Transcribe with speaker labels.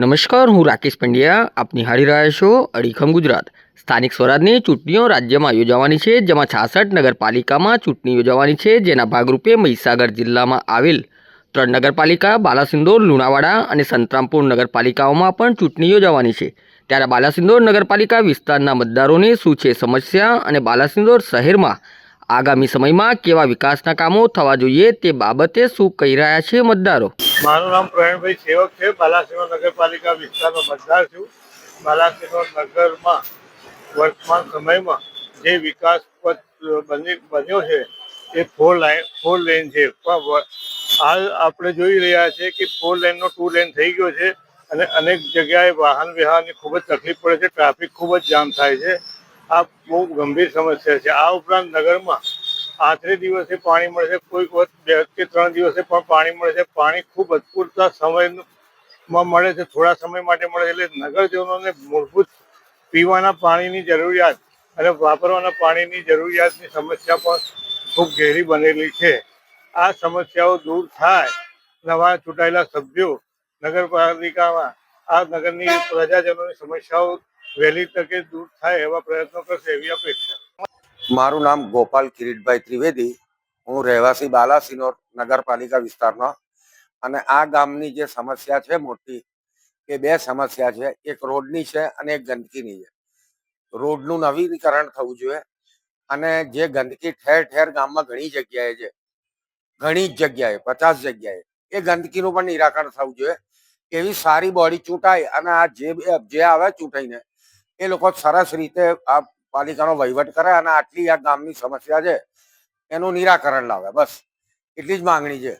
Speaker 1: નમસ્કાર, હું રાકેશ પંડ્યા. આપ નિહાળી રહ્યા છો અડીખમ ગુજરાત. સ્થાનિક સ્વરાજની ચૂંટણીઓ રાજ્યમાં યોજાવાની છે, જેમાં છાસઠ નગરપાલિકામાં ચૂંટણી યોજાવાની છે, જેના ભાગરૂપે મહીસાગર જિલ્લામાં આવેલ ત્રણ નગરપાલિકા, બાલાસિંદોર, લુણાવાડા અને સંતરામપુર નગરપાલિકાઓમાં પણ ચૂંટણી યોજાવાની છે. ત્યારે બાલાસિંદોર નગરપાલિકા વિસ્તારના મતદારોને શું છે સમસ્યા અને બાલાસિંદોર શહેરમાં આગામી સમયમાં કેવા વિકાસના કામો થવા જોઈએ તે બાબતે શું કહી રહ્યા છે મતદારો?
Speaker 2: મારું નામ પ્રવીણભાઈ સેવક છે. બાલાસિનો નગરપાલિકા વિસ્તારનો મતદાર છું. બાલાસિનો નગરમાં વર્તમાન સમયમાં જે વિકાસ પથ બની, બન્યો છે, એ ફોર લાઇન ફોર લેન છે. પણ હાલ આપણે જોઈ રહ્યા છે કે ફોર લેનનો ટુ લેન થઈ ગયો છે અને અનેક જગ્યાએ વાહન વ્યવહારની ખૂબ જ તકલીફ પડે છે. ટ્રાફિક ખૂબ જ જામ થાય છે. આ બહુ ગંભીર સમસ્યા છે. આ ઉપરાંત નગરમાં આખરે દિવસે પાણી મળે છે, કોઈક વખત બે કે ત્રણ દિવસે પણ પાણી મળે છે. પાણી ખૂબ અટપૂરતા સમયમાં મળે છે, થોડા સમય માટે મળે છે. એટલે નગરજનોને મૂળભૂત પીવાના પાણીની જરૂરિયાત અને વાપરવાના પાણીની જરૂરિયાતની સમસ્યા પણ ખૂબ ઘેરી બનેલી છે. આ સમસ્યાઓ દૂર થાય નવા ચૂંટાયેલા સભ્યો નગરપાલિકામાં આ નગરની પ્રજાજનોની સમસ્યાઓ વહેલી તકે દૂર થાય એવા પ્રયત્નો કરશે એવી અપેક્ષા.
Speaker 3: મારું નામ ગોપાલ કિરીટભાઈ ત્રિવેદી. હું રહેવાસી બાલાસિનોર નગરપાલિકા વિસ્તારનો અને આ ગામની જે સમસ્યા છે મોટી, એ બે સમસ્યા છે. એક રોડની છે અને એક ગંદકીની છે. રોડનું નવીનીકરણ થવું જોઈએ. અને જે ગંદકી ઠેર ઠેર ગામમાં ઘણી જગ્યાએ છે. ઘણી જ જગ્યાએ, પચાસ જગ્યાએ. એ ગંદકીનું પણ નિરાકરણ થવું જોઈએ. એવી સારી બોડી ચૂંટાય અને આ જે જે આવે ચૂંટાઈને, એ લોકો સરસ રીતે આ પાલિકાનો વહીવટ કરે અને આટલી આ ગામની સમસ્યા છે, એનું નિરાકરણ લાવે, બસ. એટલી જ માંગણી છે.